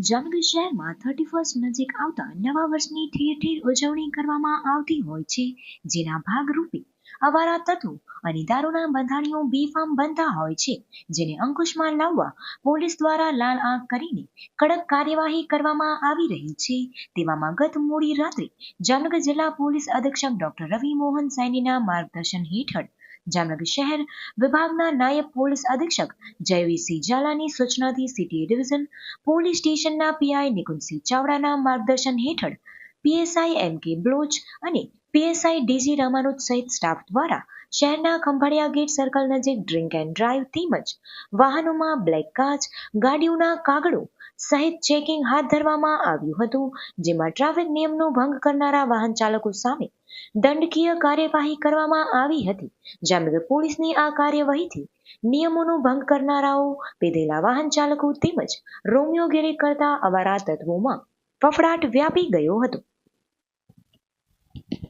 જામનગર શહેરમાં thirty first નજીક આવતા નવા વર્ષની ઠેર ઠેર ઉજવણી કરવામાં આવતી હોય છે. જેના ભાગરૂપે અવારા તત્વો અને દારૂના બંધાણીઓ બેફામ બનતા હોય છે. જેને અંકુશમાં લાવવા પોલીસ દ્વારા લાલ આંખ કરીને કડક કાર્યવાહી કરવામાં આવી રહી છે. તેવામાં ગત મોડી રાત્રે જામનગર જિલ્લા પોલીસ અધિક્ષક ડોક્ટર રવિ મોહન સૈનીના માર્ગદર્શન હેઠળ જામનગર શહેર વિભાગના નાયબ પોલીસ અધિક્ષક જયવીસિંહ ઝાલાની સૂચનાથી સિટી ડિવિઝન પોલીસ સ્ટેશનના પીઆઈ નિકુંજસિંહ ચાવડાના માર્ગદર્શન હેઠળ પીએસઆઈ એમ કે બ્લોચ અને પીએસઆઈ ડીજી રામાનુજ સહિત સ્ટાફ દ્વારા શહેરના ખંભાળિયા ગેટ સર્કલ નજીક ડ્રિંક એન્ડ ડ્રાઈવ તેમજ વાહનોમાં બ્લેક કાચ, ગાડીઓના કાગળો સહિત ચેકિંગ હાથ ધરવામાં આવ્યું હતું, જેમાં ટ્રાફિક નિયમનો ભંગ કરનારા વાહન ચાલકો સામે દંડકીય કાર્યવાહી કરવામાં આવી હતી જામનગર પોલીસની આ કાર્યવાહીથી નિયમોનો ભંગ કરનારાઓ, પીધેલા વાહન ચાલકો તેમજ રોમિયોગીરી કરતા અવારા તત્વોમાં ફફડાટ વ્યાપી ગયો હતો.